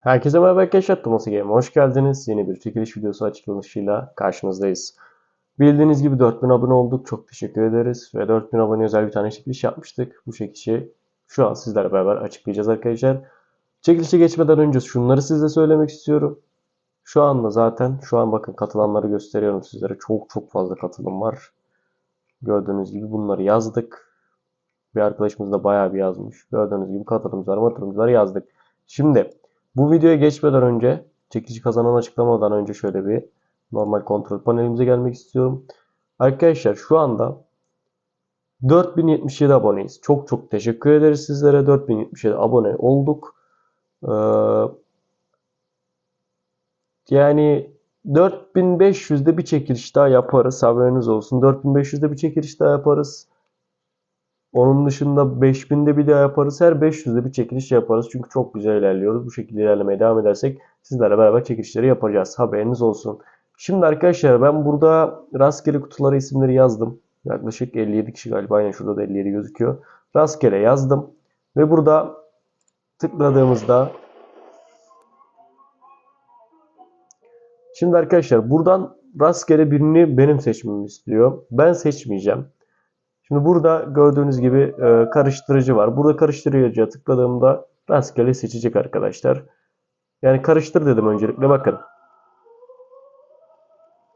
Herkese merhaba arkadaşlar. Thomas Game'e hoş geldiniz. Yeni bir çekiliş videosu açıklanışıyla karşınızdayız. Bildiğiniz gibi 4000 abone olduk. Çok teşekkür ederiz. Ve 4000 abone özel bir tane çekiliş yapmıştık. Bu çekilişi şu an sizlerle beraber açıklayacağız arkadaşlar. Çekilişe geçmeden önce şunları size söylemek istiyorum. Şu anda zaten şu an bakın katılanları gösteriyorum sizlere. Çok çok fazla katılım var. Gördüğünüz gibi bunları yazdık. Bir arkadaşımız da bayağı bir yazmış. Gördüğünüz gibi katılımcılar, matılımcılar yazdık. Şimdi bu videoya geçmeden önce çekici kazanan açıklamadan önce şöyle bir normal kontrol panelimize gelmek istiyorum. Arkadaşlar şu anda 4077 aboneyiz. Çok çok teşekkür ederiz sizlere. 4077 abone olduk. Ee, yani 4500'de bir çekiliş daha yaparız. Haberiniz olsun. 4500'de bir çekiliş daha yaparız. Onun dışında 5000'de bir daha yaparız. Her 500'de bir çekiliş yaparız. Çünkü çok güzel ilerliyoruz. Bu şekilde ilerlemeye devam edersek sizlerle beraber çekilişleri yapacağız. Haberiniz olsun. Şimdi arkadaşlar ben burada rastgele kutulara isimleri yazdım. Yaklaşık 57 kişi galiba. Aynen şurada da 57 gözüküyor. Rastgele yazdım. Ve burada tıkladığımızda Şimdi arkadaşlar buradan rastgele birini benim seçmemi istiyor. Ben seçmeyeceğim. Şimdi burada gördüğünüz gibi e, karıştırıcı var. Burada karıştırıcıya tıkladığımda rastgele seçecek arkadaşlar. Yani karıştır dedim öncelikle bakın.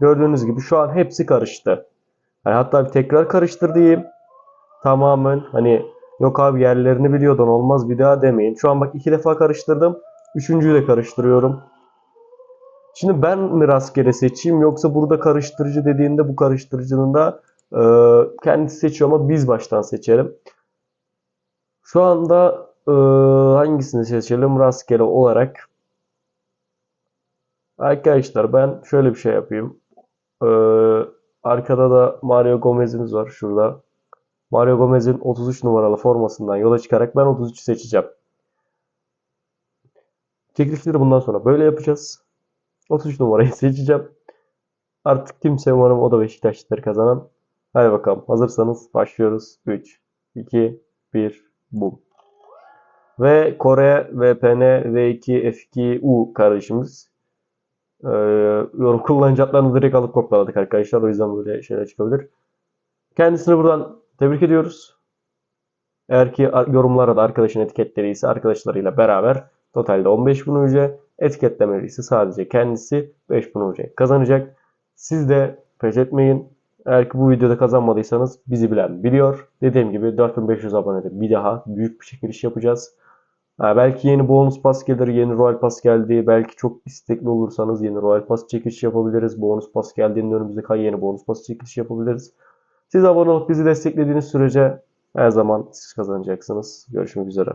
Gördüğünüz gibi şu an hepsi karıştı. Yani hatta bir tekrar karıştır diyeyim. Tamamen hani yok abi yerlerini biliyordun olmaz bir daha demeyin. Şu an bak iki defa karıştırdım. Üçüncüyü de karıştırıyorum. Şimdi ben mi rastgele seçeyim yoksa burada karıştırıcı dediğinde bu karıştırıcının da kendisi seçiyor ama biz baştan seçelim. Şu anda e, hangisini seçelim rastgele olarak? Arkadaşlar ben şöyle bir şey yapayım. E, arkada da Mario Gomez'imiz var şurada. Mario Gomez'in 33 numaralı formasından yola çıkarak ben 33'ü seçeceğim. Çekilişleri bundan sonra böyle yapacağız. 33 numarayı seçeceğim. Artık kimse umarım o da Beşiktaşlıdır kazanan. Hadi bakalım. Hazırsanız başlıyoruz. 3, 2, 1, boom. Ve Kore VPN V2 F2U kardeşimiz. Ee, yorum kullanıcı adlarını direkt alıp kopyaladık arkadaşlar. O yüzden böyle şeyler çıkabilir. Kendisini buradan tebrik ediyoruz. Eğer ki yorumlara da arkadaşın etiketleri ise arkadaşlarıyla beraber totalde 15.000 UC etiketlemeli ise sadece kendisi 5000 UC kazanacak. Siz de pes etmeyin. Eğer ki bu videoda kazanmadıysanız bizi bilen biliyor. Dediğim gibi 4500 abonede bir daha büyük bir çekiliş yapacağız. Ha, belki yeni bonus pas gelir, yeni Royal Pass geldi. Belki çok istekli olursanız yeni Royal Pass çekilişi yapabiliriz. Bonus pas geldiğinde önümüzde yeni bonus pas çekilişi yapabiliriz. Siz abone olup bizi desteklediğiniz sürece her zaman siz kazanacaksınız. Görüşmek üzere.